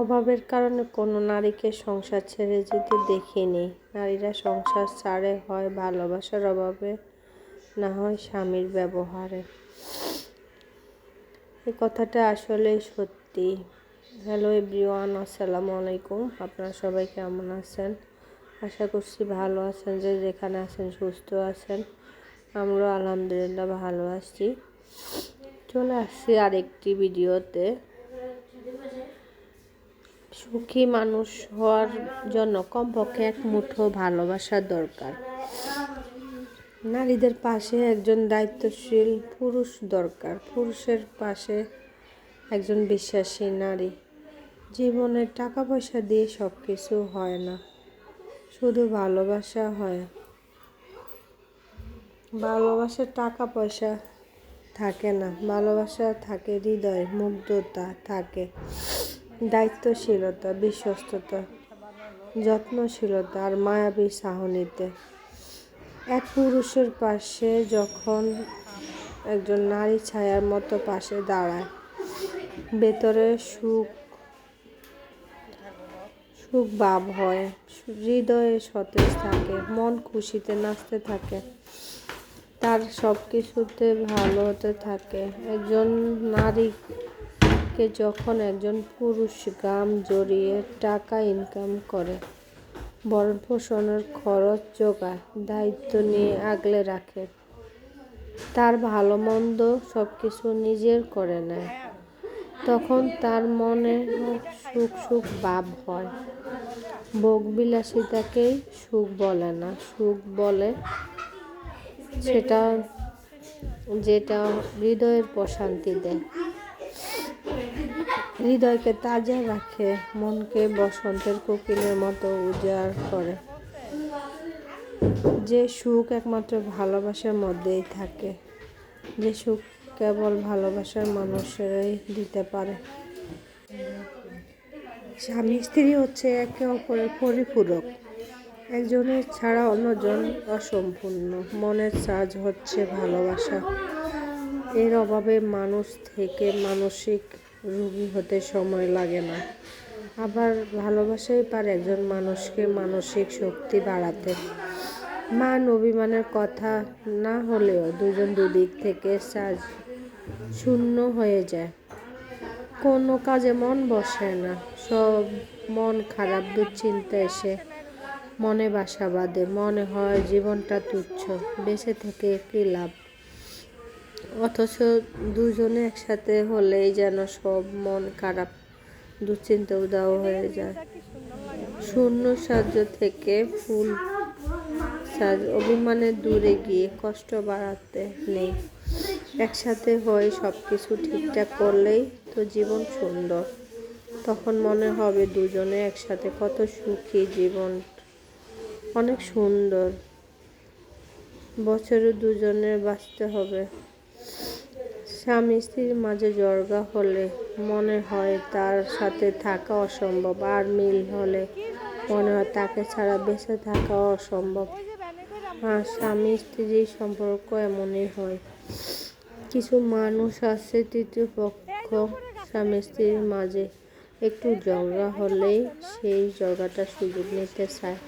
অভাবের কারণে কোনো নারীকে সংসার ছেড়ে যেতে দেখিনি। নারীরা সংসার ছাড়ে হয় ভালোবাসার অভাবে, না হয় স্বামীর ব্যবহারে। এই কথাটা আসলেই সত্যি। হ্যালো এভরিওয়ান, আসসালামু আলাইকুম। আপনারা সবাই কেমন আছেন? আশা করছি ভালো আছেন, যে যেখানে আছেন সুস্থ আছেন। আমরাও আলহামদুলিল্লাহ ভালো আছি। চলে আসছি আরেকটি ভিডিওতে। সুখী মানুষ হওয়ার জন্য কমপক্ষে এক মুঠো ভালোবাসা দরকার। নারীদের পাশে একজন দায়িত্বশীল পুরুষ দরকার। পুরুষের পাশে একজন বিশ্বাসী নারী। জীবনে টাকা পয়সা দিয়ে সব কিছু হয় না, শুধু ভালোবাসা হয়। ভালোবাসার টাকা পয়সা থাকে না, ভালোবাসা থাকে হৃদয়, মুগ্ধতা থাকে। দায়িত্বশীলতা, বিশ্বস্ততা, যত্নশীলতা আর মায়াবী সাহনিতে এক পুরুষের পাশে যখন একজন নারী ছায়ার মতো পাশে দাঁড়ায়, ভেতরে সুখ সুখ ভাব হয়, হৃদয়ে সতেজ থাকে, মন খুশিতে নাচতে থাকে, তার সব কিছুতে ভালো হতে থাকে। একজন নারীকে যখন একজন পুরুষ গাম জড়িয়ে টাকা ইনকাম করে বরণ পোষণের খরচ যোগায়, দায়িত্ব নিয়ে আগলে রাখে। তার ভালো মন্দ সব কিছু নিজের করে নেয়। তখন তার মনে সুখ সুখ ভাব হয়। ভোগ বিলাসিতাকেই সুখ বলে না, সুখ বলে সেটা, যেটা হৃদয়ের প্রশান্তি দেয়। হৃদয়কে তাজা রাখে, মনকে বসন্তের কোকিলের মতো উজাড় করে। যে সুখ একমাত্র ভালোবাসার মধ্যেই থাকে, যে সুখ কেবল ভালোবাসার মানুষেরাই দিতে পারে। স্বামী স্ত্রী হচ্ছে একে অপরের পরিপূরক, একজনের ছাড়া অন্যজন অসম্পূর্ণ। মনের সাজ হচ্ছে ভালোবাসা। এর অভাবে মানুষ থেকে মানসিক রুগী হতে সময় লাগে না। আবার ভালোবাসাই পারে একজন মানুষকে মানসিক শক্তি বাড়াতে। মান অভিমানের কথা না হলেও দুজন দুদিক থেকে সাজ শূন্য হয়ে যায়। কোনো কাজে মন বসে না। সব মন খারাপ, দুশ্চিন্তা এসে মনে বাসা বাঁধে। মনে হয় জীবনটা তুচ্ছ। বেঁচে থেকে কী লাভ? অথচ দুজনে একসাথে হলেই যেন সব মন খারাপ দুশ্চিন্তা উদাও হয়ে যায়। শূন্য সাহায্য থেকে ফুল অভিমানে দূরে গিয়ে কষ্ট বাড়াতে নেই। একসাথে হয়ে সব কিছু ঠিকঠাক করলেই তো জীবন সুন্দর। তখন মনে হবে দুজনে একসাথে কত সুখী জীবন, অনেক সুন্দর। বছরে দুজনে বাঁচতে হবে। স্বামী স্ত্রীর মাঝে জর্গা হলে মনে হয় তার সাথে থাকা অসম্ভব, আর মিল হলে মনে হয় তাকে ছাড়া বেঁচে থাকা অসম্ভব। আর স্বামী স্ত্রীর সম্পর্ক এমনই হয়। কিছু মানুষ আছে তৃতীয় পক্ষ স্বামী স্ত্রীর মাঝে। একটু জগা হলেই সেই জগাটা সুযোগ নিতে চায়।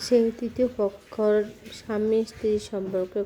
সেই তৃতীয় পক্ষর স্বামী স্ত্রীর সম্পর্কে